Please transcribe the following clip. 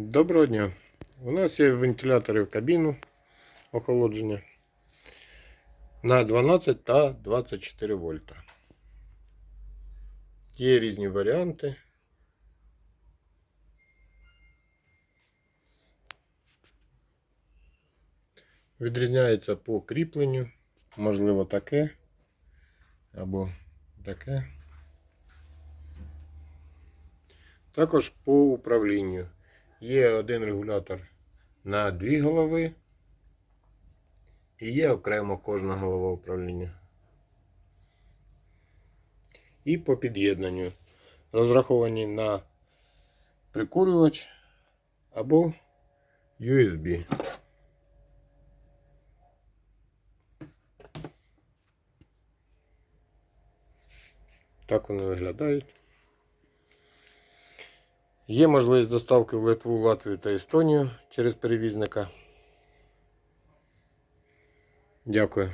Доброго дня. У нас є вентилятори в кабіну охолодження на 12 та 24 вольта. Є різні варіанти. Відрізняється по кріпленню, можливо таке або таке. Також по управлінню. Є один регулятор на дві голови. І є окремо кожна голова управління. І по під'єднанню. Розраховані на прикурювач або USB. Так вони виглядають. Є можливість доставки в Литву, Латвію та Естонію через перевізника. Дякую.